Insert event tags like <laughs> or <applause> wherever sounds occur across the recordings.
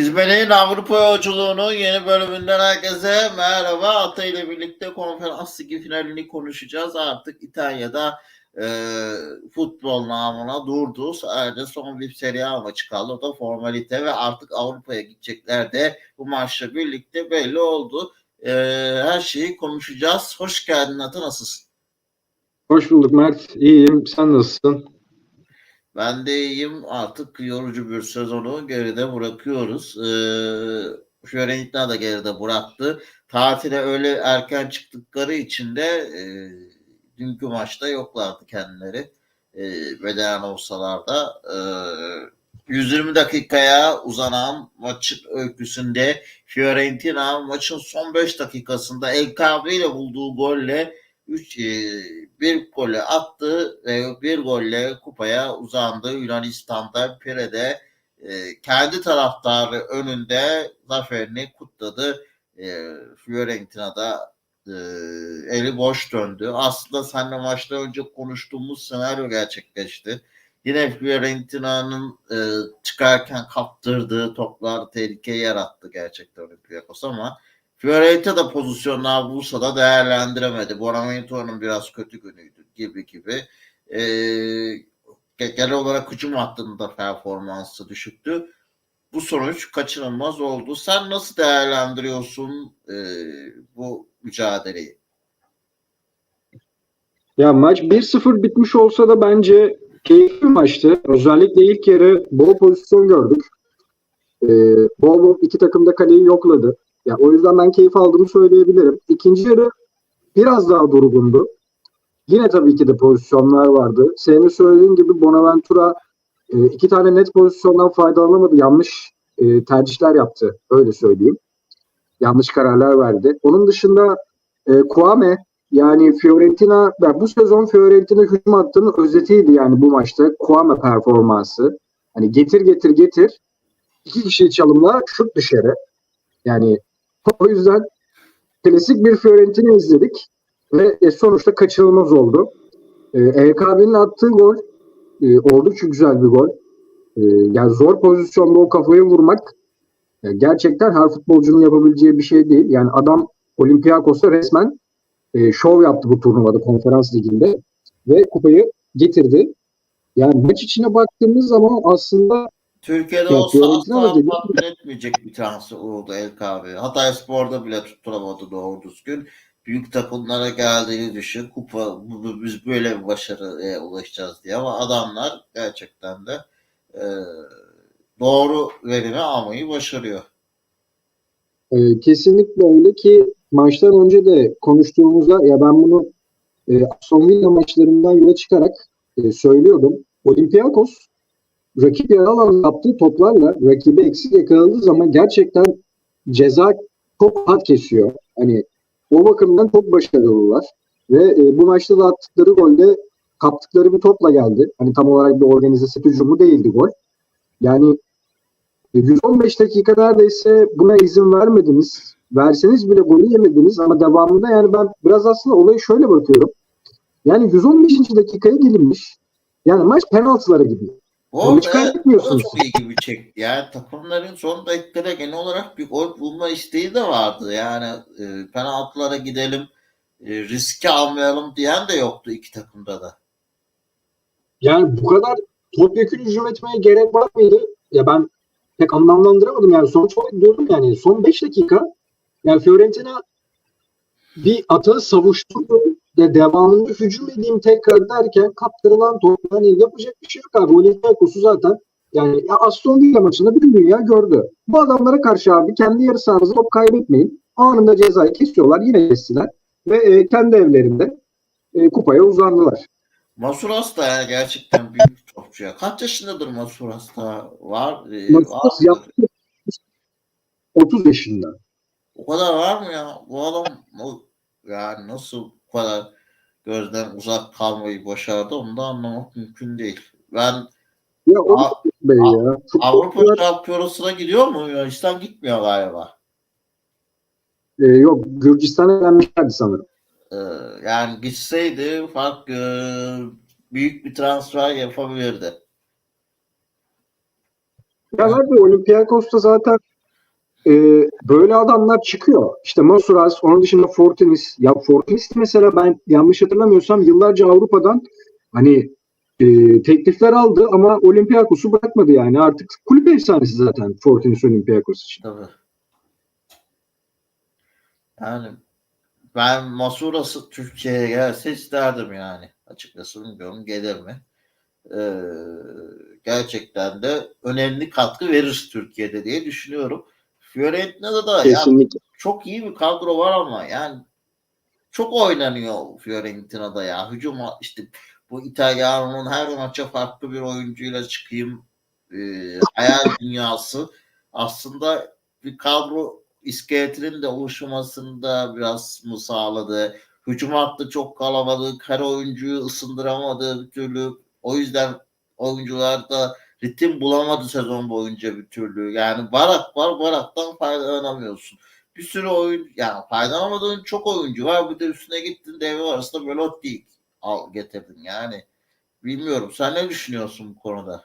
Çizmelerin Avrupa yolculuğunun yeni bölümünden herkese merhaba. Ata ile birlikte konferans ligi finalini konuşacağız. Artık İtalya'da e, futbol namına durdu. Sadece son bir Serie A maçı kaldı. O da formalite ve artık Avrupa'ya gidecekler de bu maçla birlikte belli oldu. E, her şeyi konuşacağız. Hoş geldin Ata nasılsın? Hoş bulduk Mert. İyiyim. Sen nasılsın? Ben de iyiyim. Artık yorucu bir sezonu geride bırakıyoruz. Ee, Fiorentina da geride bıraktı. Tatile öyle erken çıktıkları için de e, dünkü maçta yoklardı kendileri. E, beden olsalar da. E, 120 dakikaya uzanan maçın öyküsünde Fiorentina maçın son 5 dakikasında LKB ile bulduğu golle 3 bir golle attı ve bir golle kupaya uzandı. Yunanistan'da Pire'de e, kendi taraftarı önünde zaferini kutladı. E, Fiorentina'da e, eli boş döndü. Aslında seninle maçta önce konuştuğumuz senaryo gerçekleşti. Yine Fiorentina'nın e, çıkarken kaptırdığı toplar tehlike yarattı gerçekten Olympiakos ama Fiorentina da pozisyonlar bulsa da değerlendiremedi. Bonaventuro'nun biraz kötü günüydü gibi gibi. Ee, genel olarak hücum hattında performansı düşüktü. Bu sonuç kaçınılmaz oldu. Sen nasıl değerlendiriyorsun e, bu mücadeleyi? Ya maç 1-0 bitmiş olsa da bence keyifli bir maçtı. Özellikle ilk yarı bol pozisyon gördük. Ee, bol bol iki takım da kaleyi yokladı. Ya o yüzden ben keyif aldığımı söyleyebilirim. İkinci yarı biraz daha durgundu. Yine tabii ki de pozisyonlar vardı. Senin söylediğin gibi Bonaventura e, iki tane net pozisyondan faydalanamadı. Yanlış e, tercihler yaptı. Öyle söyleyeyim. Yanlış kararlar verdi. Onun dışında e, yani Fiorentina ben bu sezon Fiorentina hücum hattının özetiydi yani bu maçta. Kuame performansı. Hani getir getir getir. İki kişi çalımla şut dışarı. Yani o yüzden klasik bir Fiorentina izledik ve e, sonuçta kaçırılmaz oldu. E, EKB'nin attığı gol e, oldukça güzel bir gol. E, yani zor pozisyonda o kafayı vurmak e, gerçekten her futbolcunun yapabileceği bir şey değil. Yani adam Olympiakos'a resmen e, şov yaptı bu turnuvada konferans liginde ve kupayı getirdi. Yani maç içine baktığımız zaman aslında Türkiye'de Ya, olsa asla da dedi- tatmin etmeyecek bir transfer oldu LKB. Hatay Spor'da bile tutturamadı doğru düzgün. Büyük takımlara geldiğini düşün. Kupa biz böyle bir başarıya ulaşacağız diye ama adamlar gerçekten de e, doğru verimi almayı başarıyor. Ee, kesinlikle öyle ki maçtan önce de konuştuğumuzda ya ben bunu e, Aston Villa maçlarından yola çıkarak e, söylüyordum. Olympiakos rakip yer alan yaptığı toplarla rakibi eksik yakaladığı zaman gerçekten ceza çok rahat kesiyor. Hani o bakımdan çok başarılılar. Ve e, bu maçta da attıkları golde kaptıkları bir topla geldi. Hani tam olarak bir organize hücumu değildi gol. Yani e, 115 dakika neredeyse buna izin vermediniz. Verseniz bile golü yemediniz ama devamında yani ben biraz aslında olaya şöyle bakıyorum. Yani 115. dakikaya gelinmiş. Yani maç penaltılara gidiyor. O, Onu evet, çıkartmıyorsunuz. o da çok ilgimi çekti. Yani takımların son dakikada genel olarak bir gol bulma isteği de vardı. Yani e, penaltılara gidelim, e, riski almayalım diyen de yoktu iki takımda da. Yani bu kadar topyekun hücum etmeye gerek var mıydı? Ya ben pek anlamlandıramadım yani sonuç olarak diyorum yani son 5 dakika yani Fiorentina bir atağı savuşturdu ve devamında hücum edeyim tekrar derken kaptırılan top hani yapacak bir şey yok abi. Olympiakos'u zaten yani ya Aston Villa maçında bütün dünya gördü. Bu adamlara karşı abi kendi yarı sahanızda top kaybetmeyin. Anında cezayı kesiyorlar yine kestiler ve e, kendi evlerinde e, kupaya uzandılar. Masuras da ya gerçekten büyük topçu ya. Kaç yaşındadır Masuras da var? E, Masuras vardır. yaptı 30 yaşında. O kadar var mı ya? Bu adam o- yani nasıl bu kadar gözden uzak kalmayı başardı onu da anlamak mümkün değil. Ben Ya A- ya. Avrupa Şampiyonası'na gidiyor mu? Yunanistan gitmiyor galiba. e, yok Gürcistan'a elenmişlerdi sanırım. Ee, yani gitseydi fark e, büyük bir transfer yapabilirdi. Ya abi Olympiakos'ta zaten e, böyle adamlar çıkıyor. İşte Masuras, onun dışında Fortinis. Ya Fortinis mesela ben yanlış hatırlamıyorsam yıllarca Avrupa'dan hani e, teklifler aldı ama Olympiakos'u bırakmadı yani. Artık kulüp efsanesi zaten Fortinis Olympiakos için. Tabii. Yani ben Masurası Türkiye'ye gelse isterdim yani. Açıkçası bilmiyorum gelir mi? Ee, gerçekten de önemli katkı verir Türkiye'de diye düşünüyorum. Fiorentina'da da ya Kesinlikle. çok iyi bir kadro var ama yani çok oynanıyor Fiorentina'da ya. Hücum işte bu İtalyan'ın her maça farklı bir oyuncuyla çıkayım e, hayal <laughs> dünyası aslında bir kadro iskeletinin de oluşmasında biraz mı sağladı? Hücum hattı çok kalabalık. Her oyuncuyu ısındıramadı bir türlü. O yüzden oyuncular da ritim bulamadı sezon boyunca bir türlü. Yani Barak var. Barak'tan faydalanamıyorsun. Bir sürü oyun yani faydalanamadığın çok oyuncu var. Bir de üstüne gittin devre arasında Velotti al getirdin yani. Bilmiyorum. Sen ne düşünüyorsun bu konuda?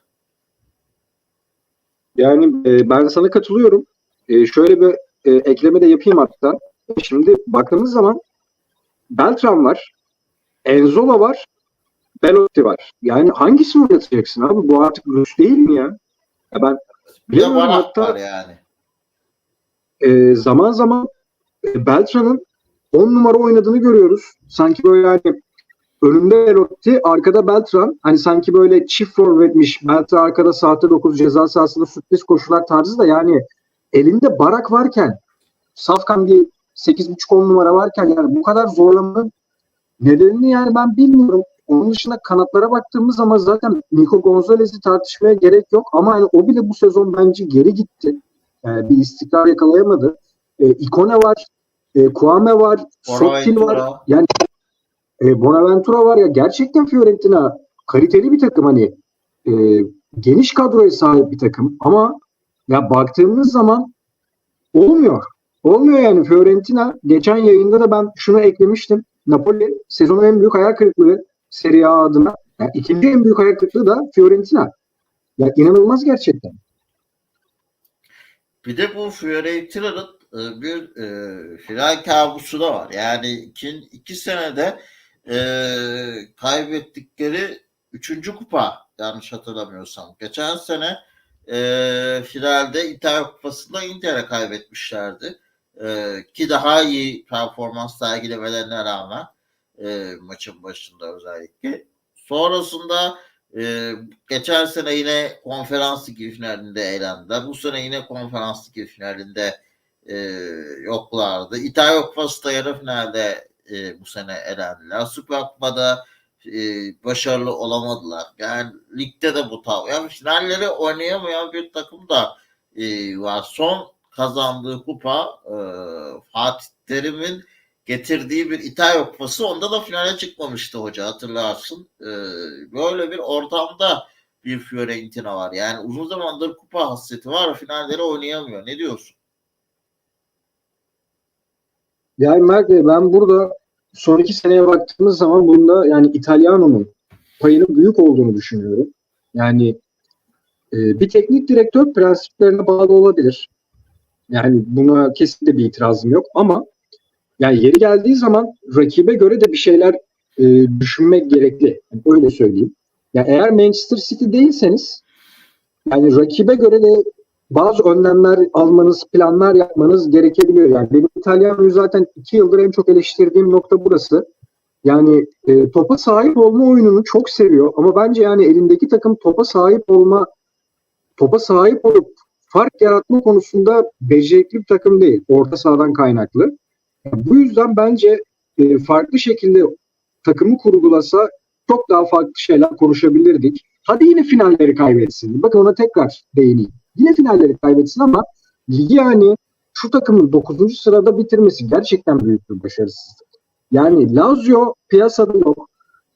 Yani e, ben sana katılıyorum. E, şöyle bir e, ekleme de yapayım hatta. Şimdi baktığımız zaman Beltran var, Enzola var, Belotti var. Yani hangisini oynatacaksın abi? Bu artık Rus değil mi ya? ya ben Barak hatta var yani. e, zaman zaman e, Beltran'ın 10 numara oynadığını görüyoruz. Sanki böyle hani önünde Belotti, arkada Beltran. Hani sanki böyle çift forvetmiş. Beltran arkada sahte 9 ceza sahasında sürpriz koşular tarzı da yani elinde Barak varken Safkan bir 8.5-10 numara varken yani bu kadar zorlamanın nedenini yani ben bilmiyorum. Onun dışında kanatlara baktığımız zaman zaten Nico Gonzalez'i tartışmaya gerek yok ama hani o bile bu sezon bence geri gitti. Yani bir istikrar yakalayamadı. E, Ikone var, e, Kuame var, Sottil var. Yani e, Bonaventura var ya gerçekten Fiorentina kaliteli bir takım hani e, geniş kadroya sahip bir takım ama ya baktığımız zaman olmuyor. Olmuyor yani Fiorentina geçen yayında da ben şunu eklemiştim. Napoli sezonun en büyük hayal kırıklığı Serie A adına. Yani ikinci en büyük hayal kırıklığı da Fiorentina. Ya inanılmaz gerçekten. Bir de bu Fiorentina'nın e, bir e, final kabusu da var. Yani iki, iki senede e, kaybettikleri üçüncü kupa yanlış hatırlamıyorsam. Geçen sene e, finalde İtalya Kupası'nda Inter'e kaybetmişlerdi. E, ki daha iyi performans sergilemelerine rağmen e, maçın başında özellikle. Sonrasında ee, geçen sene yine konferans ligi finalinde eğlendiler. Bu sene yine konferans ligi finalinde e, yoklardı. İtalya Kupası da yarı finalde e, bu sene elendiler. Süper Kupa'da e, başarılı olamadılar. Yani ligde de bu tav. Yani finalleri oynayamayan bir takım da e, var. Son kazandığı kupa e, Fatih Terim'in getirdiği bir İtalya Kupası onda da finale çıkmamıştı hoca hatırlarsın. Ee, böyle bir ortamda bir Fiorentina var. Yani uzun zamandır kupa hasreti var finalleri oynayamıyor. Ne diyorsun? Yani Mert Bey, ben burada son iki seneye baktığımız zaman bunda yani İtalyano'nun payının büyük olduğunu düşünüyorum. Yani e, bir teknik direktör prensiplerine bağlı olabilir. Yani buna kesinlikle bir itirazım yok ama yani yeri geldiği zaman rakibe göre de bir şeyler e, düşünmek gerekli. Yani öyle söyleyeyim. Yani eğer Manchester City değilseniz yani rakibe göre de bazı önlemler almanız, planlar yapmanız gerekebiliyor. Yani benim İtalyano'yu zaten iki yıldır en çok eleştirdiğim nokta burası. Yani e, topa sahip olma oyununu çok seviyor ama bence yani elindeki takım topa sahip olma topa sahip olup fark yaratma konusunda becerikli bir takım değil. Orta sahadan kaynaklı. Bu yüzden bence e, farklı şekilde takımı kurgulasa çok daha farklı şeyler konuşabilirdik. Hadi yine finalleri kaybetsin. Bakın ona tekrar değineyim. Yine finalleri kaybetsin ama ligi yani şu takımın 9. sırada bitirmesi gerçekten büyük bir başarısızlık. Yani Lazio piyasada yok.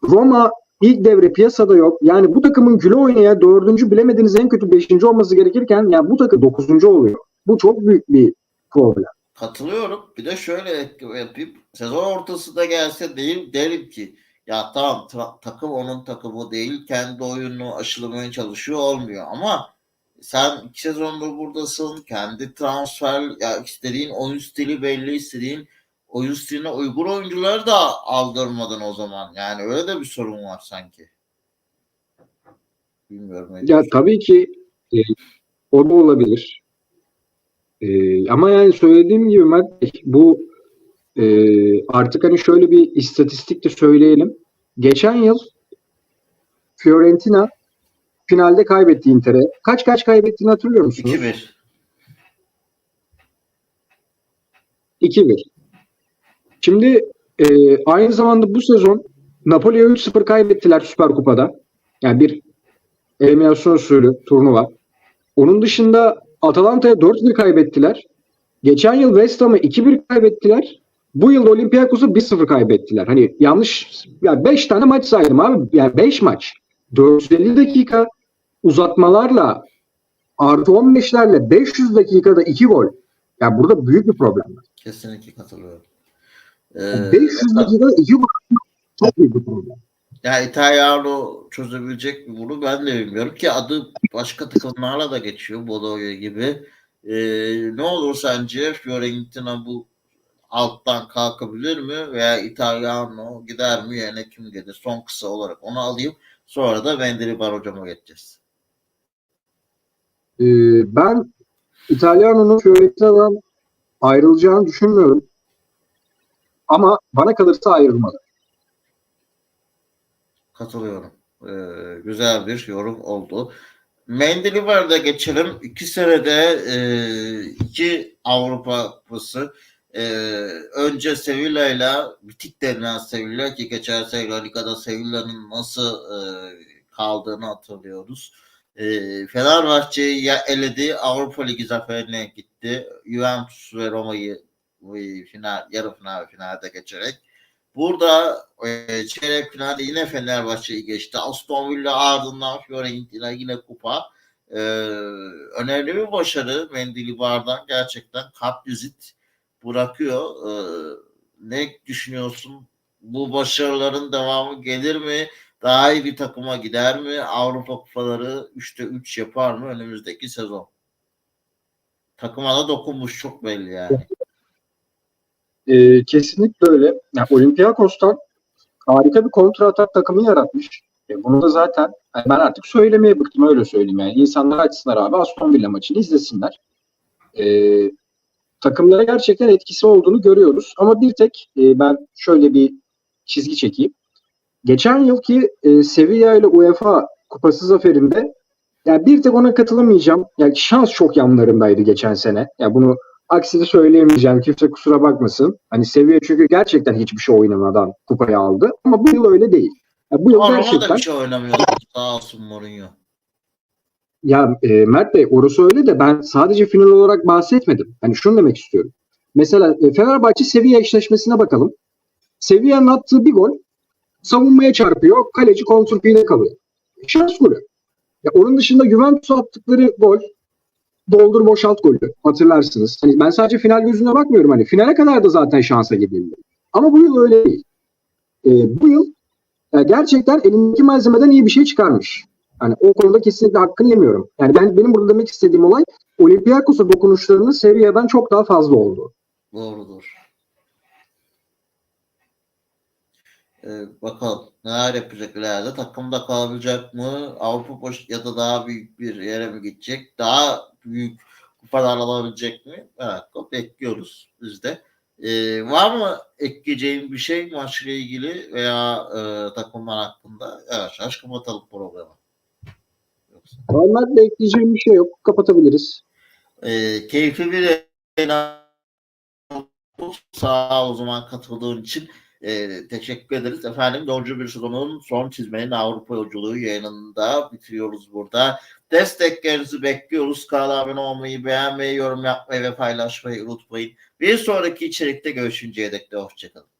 Roma ilk devre piyasada yok. Yani bu takımın güle oynaya dördüncü bilemediğiniz en kötü beşinci olması gerekirken yani bu takım dokuzuncu oluyor. Bu çok büyük bir problem. Katılıyorum. Bir de şöyle yapayım. Sezon ortası da gelse değil derim ki ya tamam ta- takım onun takımı değil kendi oyununu aşılamaya çalışıyor olmuyor ama Sen iki sezondur buradasın. Kendi transfer ya istediğin oyun stili belli. istediğin oyun stiline uygun oyuncuları da aldırmadın o zaman. Yani öyle de bir sorun var sanki. Bilmiyorum. Ya tabii ki e, o da olabilir. E, ama yani söylediğim gibi Mert bu e, artık hani şöyle bir istatistik de söyleyelim. Geçen yıl Fiorentina finalde kaybetti Inter'e. Kaç kaç kaybettiğini hatırlıyor musunuz? 2-1. 2-1. Şimdi e, aynı zamanda bu sezon Napoli'ye 3-0 kaybettiler Süper Kupa'da. Yani bir eliminasyon usulü turnuva. Onun dışında Atalanta'ya 4-1 kaybettiler. Geçen yıl West Ham'a 2-1 kaybettiler. Bu yıl Olympiakos'a 1-0 kaybettiler. Hani yanlış yani 5 tane maç saydım abi. Yani 5 maç. 450 dakika uzatmalarla artı 15'lerle 500 dakikada 2 gol. Yani burada büyük bir problem var. Kesinlikle katılıyorum. Ee, 500 dakikada 2 gol çok büyük bir problem. Ya İtalyano çözebilecek mi bunu ben de bilmiyorum ki adı başka takımlarla da geçiyor Bologna gibi. Ee, ne olur sence Fiorentina bu alttan kalkabilir mi veya İtalyano gider mi yerine kim gelir? Son kısa olarak onu alayım. Sonra da Vendeli Bar hocama geçeceğiz. Ee, ben İtalyano'nun Fiorentina'dan ayrılacağını düşünmüyorum. Ama bana kalırsa ayrılmalı. Katılıyorum. Ee, güzel bir yorum oldu. Mendilibar'da geçelim. İki senede e, iki Avrupa Kupası. E, önce Sevilla ile bitik denilen Sevilla ki geçen sene La Liga'da Sevilla'nın nasıl e, kaldığını hatırlıyoruz. E, Fenerbahçe'yi ya eledi Avrupa Ligi zaferine gitti. Juventus ve Roma'yı final, yarı final finalde geçerek Burada e, çeyrek finalde yine Fenerbahçe'yi geçti. Aston Villa ardından Fiorentina yine kupa. E, önemli bir başarı Mendilibar'dan gerçekten kartvizit bırakıyor. E, ne düşünüyorsun? Bu başarıların devamı gelir mi? Daha iyi bir takıma gider mi? Avrupa kupaları 3'te 3 yapar mı önümüzdeki sezon? Takıma da dokunmuş çok belli yani. Ee, kesinlikle öyle. Yani Olympiakos'tan harika bir kontra atak takımı yaratmış. E, bunu da zaten yani ben artık söylemeye bıktım öyle söyleyeyim yani. İnsanlar açsınlar abi Aston Villa maçını izlesinler. Ee, takımlara gerçekten etkisi olduğunu görüyoruz. Ama bir tek e, ben şöyle bir çizgi çekeyim. Geçen yılki e, Sevilla ile UEFA kupası zaferinde yani bir tek ona katılamayacağım. Yani şans çok yanlarındaydı geçen sene. Yani bunu aksini söyleyemeyeceğim. Kimse kusura bakmasın. Hani Sevilla çünkü gerçekten hiçbir şey oynamadan kupayı aldı. Ama bu yıl öyle değil. Yani bu yıl Ama Roma da gerçekten bir şey oynamıyordu. Sağ olsun Mourinho. ya e, Mert Bey orası öyle de ben sadece final olarak bahsetmedim. Hani şunu demek istiyorum. Mesela e, Fenerbahçe Sevilla eşleşmesine bakalım. Sevilla'nın attığı bir gol savunmaya çarpıyor. Kaleci kontrpide kalıyor. Şans golü. Ya onun dışında Juventus'a attıkları gol doldur boşalt golü hatırlarsınız. Hani ben sadece final gözüne bakmıyorum hani finale kadar da zaten şansa gidildi. Ama bu yıl öyle değil. E, bu yıl e, gerçekten elindeki malzemeden iyi bir şey çıkarmış. Hani o konuda kesinlikle hakkını yemiyorum. Yani ben benim burada demek istediğim olay Olympiakos'a dokunuşlarının Sevilla'dan çok daha fazla oldu. Doğrudur. Ee, bakalım neler yapacak ileride. Takımda kalabilecek mı? Avrupa boş ya da daha büyük bir yere mi gidecek? Daha büyük kupalar alabilecek mi? Evet, bekliyoruz biz de. Ee, var mı ekleyeceğim bir şey maçla ilgili veya e, takımlar hakkında? Evet, aşk kapatalım programı. Vallahi de ekleyeceğim bir şey yok. Kapatabiliriz. E, keyifli bir. Sağ o zaman katıldığın için e, teşekkür ederiz. Efendim yolcu bir sezonun son çizmenin Avrupa yolculuğu yayınında bitiriyoruz burada. Desteklerinizi bekliyoruz. Kanala abone olmayı, beğenmeyi, yorum yapmayı ve paylaşmayı unutmayın. Bir sonraki içerikte görüşünceye dek de hoşçakalın.